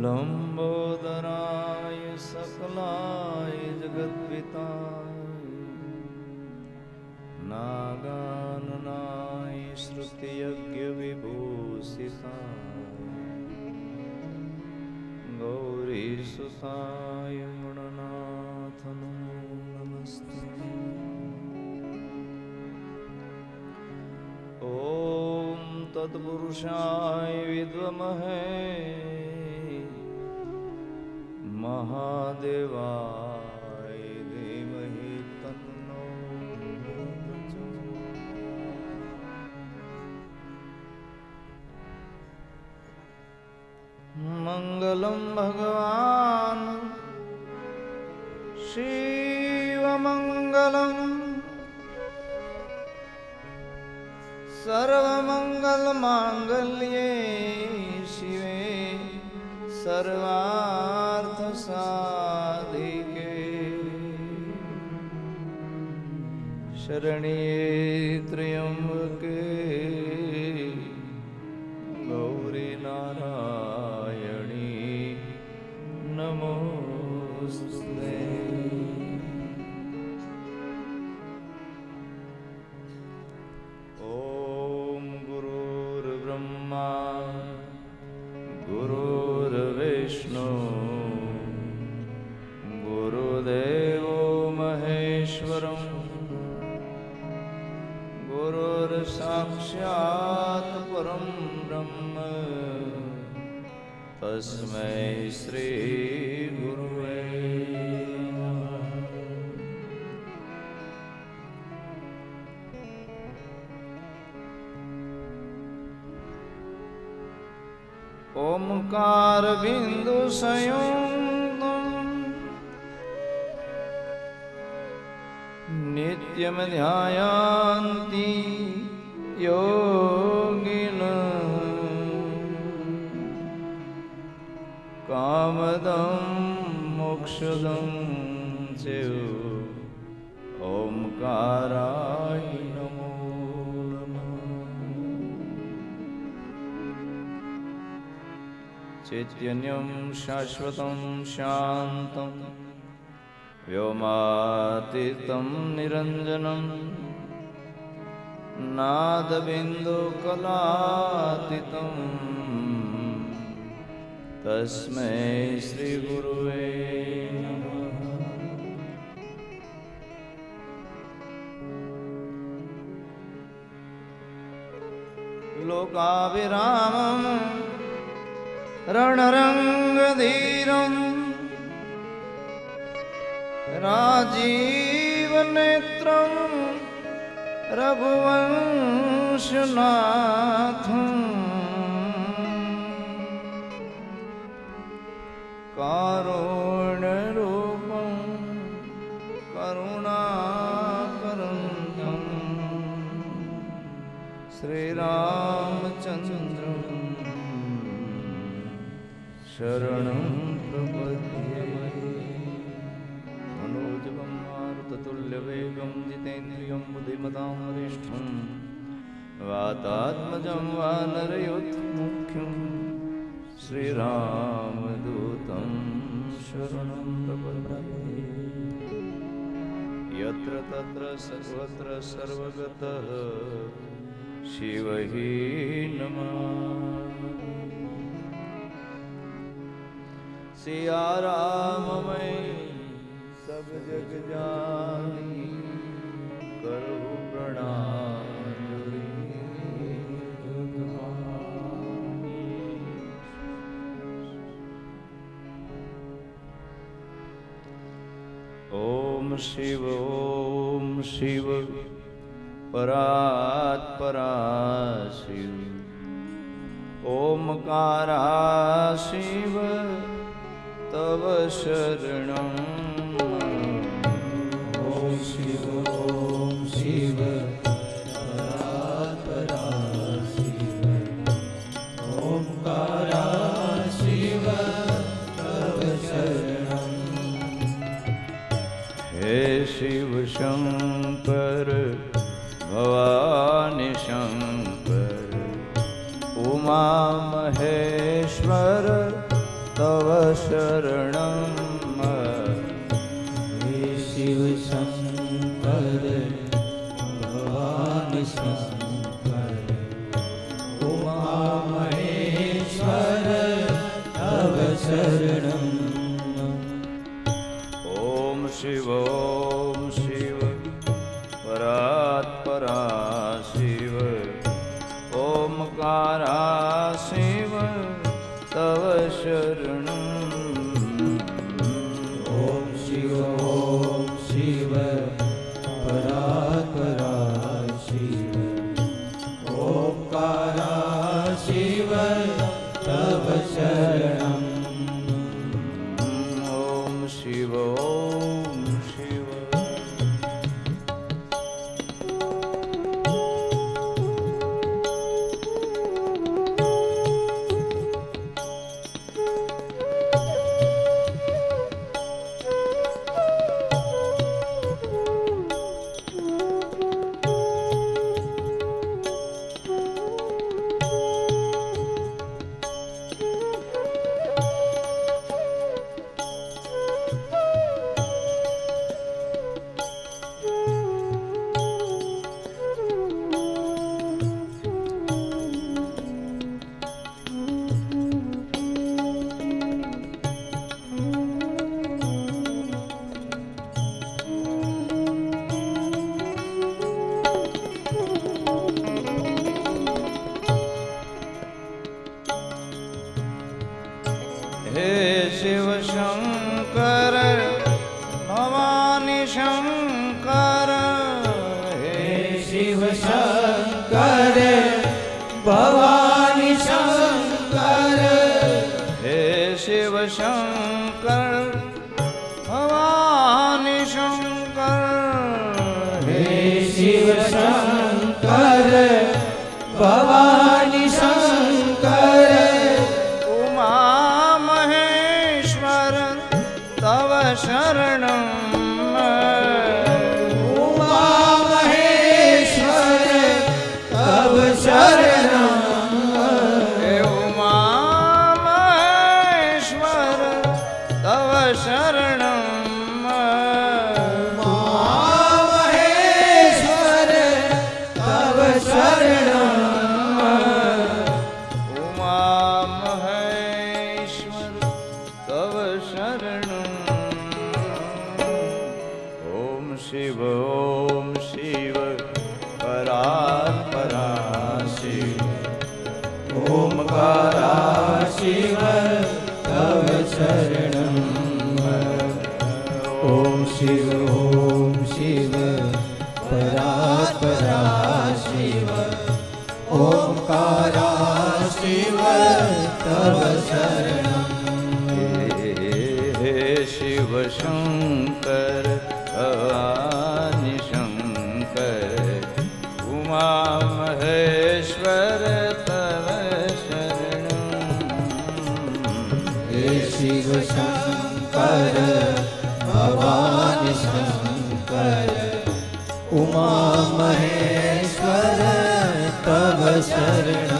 लम्बोदराय सकलाय जगद्विताय नागाननाय श्रुतियज्ञविभूषिताय। गौरीसुताय गुणनाथ नमो नमस्ते। ॐ तत्पुरुषाय विद्महे महादेवाय धीमहि तन्नो मङ्गलं भगवान् शिवमङ्गलम् सर्वमङ्गलमाङ्गल्ये शिवे सर्वार्थसाधिके शरण्ये त्र्यम्ब ओंकार बिंदु संयुक्त। नित्यम ध्यायांति योगिन। कामदम मोक्षदम च ओंकार चैतन्यं शाश्वतं शान्तं व्योमातीतं निरञ्जनं नादबिन्दुकलातीतं। तस्मै श्रीगुरुवे नमः। लोकाभिरामम् रणरङ्गधीरम् राजीवनेत्रं। रघुवंशनाथम् कारुण्यरूपं। करुणाकरन्तम् श्रीरामचन्द्रम् शरणं प्रपद्ये। मनोजवं मारुततुल्यवेगं जितेन्द्रियं बुद्धिमतां वरिष्ठं। वातात्मजं वानरयोत्मुख्यं श्रीरामदूतं शरणं प्रपद्ये। यत्र तत्र सर्वत्र सर्वगतः शिव हि नमः। सिया राम मैं सब जग जानी, करो प्रणाम। ओम शिव ओम शिव, परात् परा शिव। ओमकारा शिव। તવ શરણ ઓમ શિવ ઓમ શિવ શિવ શંકર પરાત પરા Baba. શરણમ ઓમ શિવ ઓમ શિવ પરા પરા શિવ ઓમકારા શિવ, તવ શરણ ઓમ શિવ ઓમ શિવ પરાત્પરા શિવ ઓમકારા શિવ, તવ ઉમા મહેશ્વર તવ શરણ હે શિવ શંકર ભવાની શંકર ઉમા મહેશ્વર તવ શરણમ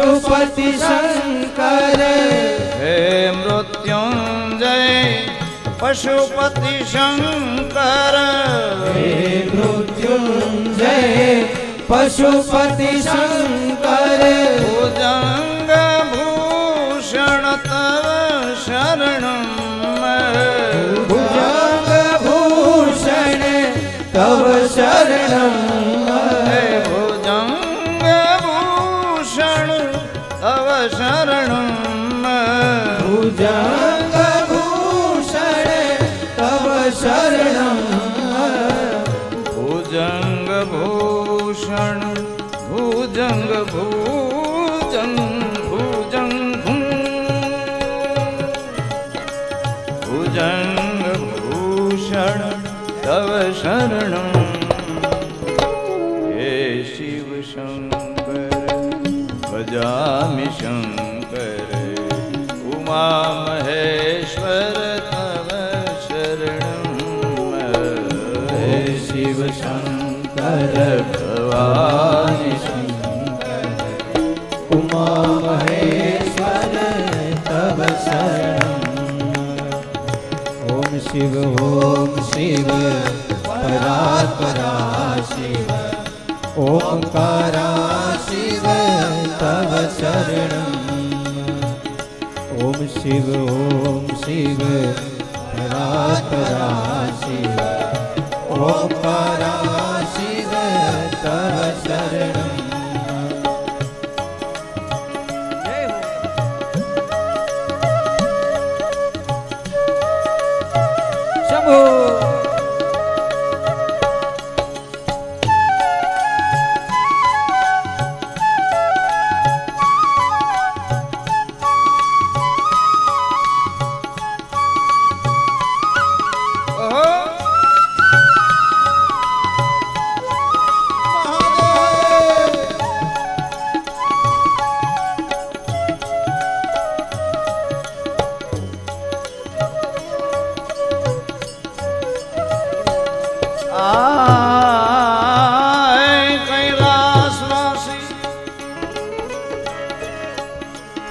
પશુપતિ શંકર હે મૃત્યુંજય પશુપતિ શંકર હે મૃત્યુંજય પશુપતિ શંકર ભુજંગ ભુજંગ ભુજંગ ભુજંગ ભૂષણ તવ શરણ હે શિવ શંકર ભજામિ શંકર ઉમા મહેશ્વર તવ શરણ હે શિવ શંકર ભવા શિવ ઓમ શિવ પરા પરા શિવ ઓમકારા શિવ તવ શરણ ઓમ શિવ ઓમ શિવ પરા શિવ ઓમકારા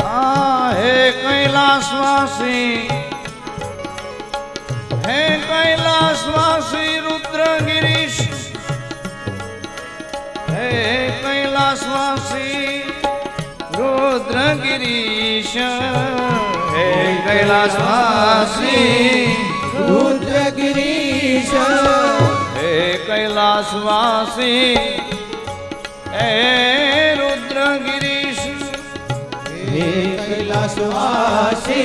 આ હે કૈલાસવાસી. હે કૈલાસવાસી રુદ્રગિરીશ. હે કૈલાસવાસી રુદ્રગિરીશ. હે કૈલાસવાસી રુદ્રગિરીશ. હે કૈલાસવાસી, હે હે કૈલાસવાસી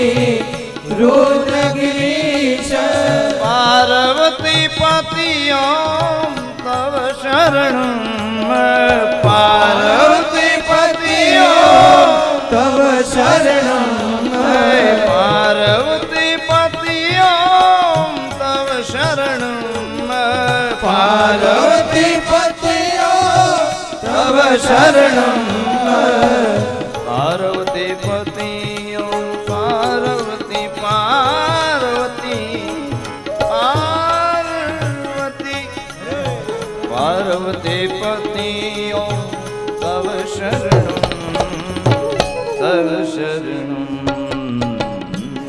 રુદ્રગિરીશ પાર્વતી પતિઓ તવ શરણ પાર્વતી પતિઓ તવ શરણ પાર્વતી પતિઓ તવ શરણ પાર્વતી પતિઓ તવ શરણમ શરણમ તવ શરણમ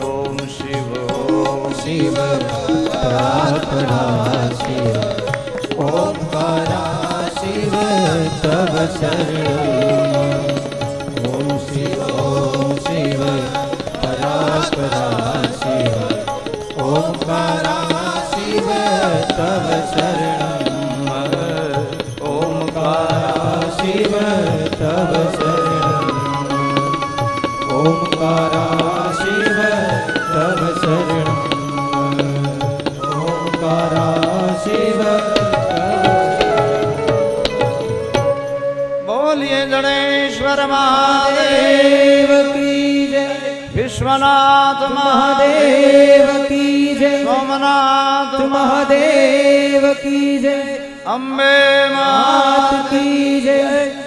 ઓમ શિવ શિવ પ્રાર્થના શિવ ઓમકારા શિવ તવ શરણમ ઓમ શિવ ઓમ શિવ પરાત્પરા શિવ ઓમકારા શિવ તવ શરણમ ઓમકારા શિવ તવ શરણમ ઓમકારા શિવ તવ શરણમ ઓમકારા શિવ બોલીએ ગણેશ્વર મહાદેવ દેવ કી જય. વિશ્વનાથ મહાદેવ કી જય. સોમનાથ મહાદેવ કી જય. અંબે માત માત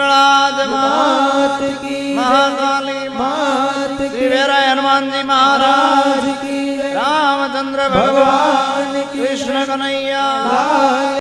सिंगणाज मात की महाकाली मात की वेरा हनुमान जी महाराज की रामचंद्र भगवान। कृष्ण कन्हैया।